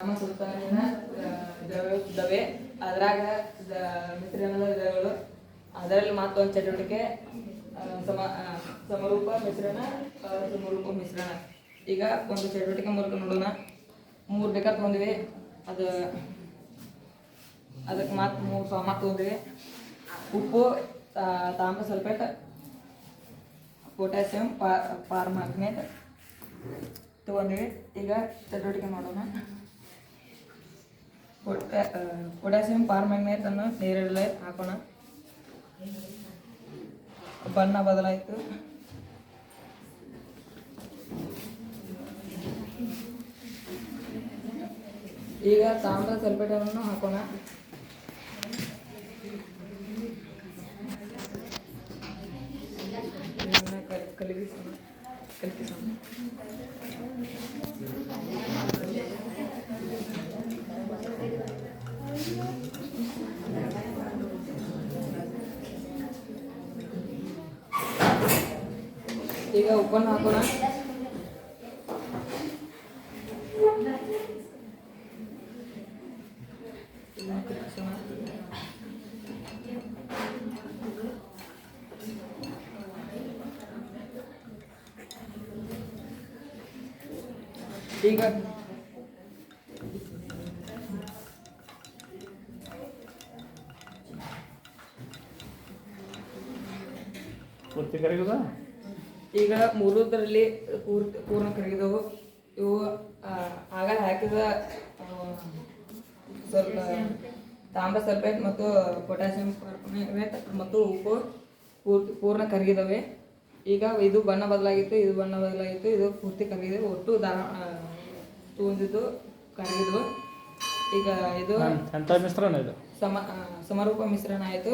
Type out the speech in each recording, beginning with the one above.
ನಮ್ಮ ಸುತ್ತಲಿನ ದವೆ ಅದ್ರಾಗ ಮಿಶ್ರಣದ ದ್ರವ್ಯಗಳು ಅದರಲ್ಲಿ ಮತ್ತೊಂದು ಚಟುವಟಿಕೆ ಸಮ ಸಮರೂಪ ಮಿಶ್ರಣ ಸಮರೂಪ ಮಿಶ್ರಣ ಈಗ ಒಂದು ಚಟುವಟಿಕೆ ಮೂಲಕ ನೋಡೋಣ. ಮೂರು ಬೇಕಾ ಬಂದಿವೆ ಅದು ಅದಕ್ಕೆ ಮತ್ತೆ ಮೂರು ಸಾಮ ತೊಗೊಂಡಿವೆ. ಉಪ್ಪು ತಾಮ್ರ ಸಲ್ಫೇಟ್ ಪೊಟ್ಯಾಸಿಯಂ ಪಾರ್ಮಾಗ್ನೇಟ್ ತಗೊಂಡಿವಿ. ಈಗ ಚಟುವಟಿಕೆ ಮಾಡೋಣ ಪೊಟ್ಯಾಸಿಯಂ ಪಾರ್ಮ್ಯಾಗ್ನೇಟ್ ಅನ್ನು ನೀರಲ್ಲಿ ಹಾಕೋಣ. ಬಣ್ಣ ಬದಲಾಯಿತು. ಈಗ ತಾಮ್ರ ಸಲ್ಪೇಟನ್ನು ಹಾಕೋಣ. ಕಲಗಿಸೋಣ. ಈಗ ಉಪ್ಪನ್ನು ಹಾಕೋಣ ಇದನ್ನ ಕಲಗಿಸೋಣ. ಈಗ ಪೂರ್ತಿ ಕರಗುದ ಈಗ ಮೂರೂದರಲ್ಲಿ ಪೂರ್ತಿ ಪೂರ್ಣ ಕರಗಿದವು. ಇವು ಆಗ ಹಾಕಿದ ಸ್ವಲ್ಪ ತಾಮ್ರ ಸಲ್ಫೇಟ್ ಮತ್ತು ಪೊಟ್ಯಾಸಿಯಂ ಕಾರ್ಬೋನೇಟ್ ಮತ್ತು ಉಪ್ಪು ಪೂರ್ತಿ ಪೂರ್ಣ ಕರಗಿದವೆ. ಈಗ ಇದು ಬಣ್ಣ ಬದಲಾಗಿತ್ತು ಇದು ಬಣ್ಣ ಬದಲಾಗಿತ್ತು ಇದು ಪೂರ್ತಿ ಕರಗಿದೆ. ಒಟ್ಟು ದಾ ತೂಂದಿದ್ದು ಕರಗಿದ್ವು. ಈಗ ಇದು ಮಿಶ್ರಣ ಇದು? ಸಮ ಸಮರೂಪ ಮಿಶ್ರಣ ಆಯಿತು.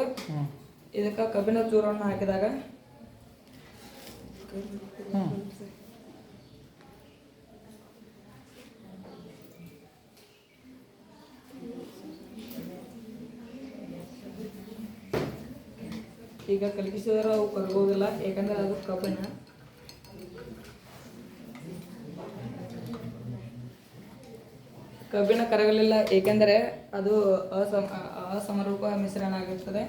ಇದಕ್ಕೆ ಕಬ್ಬಿಣ ಚೂರನ್ನು ಹಾಕಿದಾಗ ಈಗ ಕಲಗಿಸಿದ್ರೆ ಅವು ಕರಗೋದಿಲ್ಲ, ಯಾಕಂದ್ರೆ ಅದು ಕಬ್ಬಿನ ಕಬ್ಬಿನ ಕರಗಲಿಲ್ಲ, ಏಕೆಂದರೆ ಅದು ಅಸಮ ಅಸಮರೂಪ ಮಿಶ್ರಣ ಆಗಿರ್ತದೆ.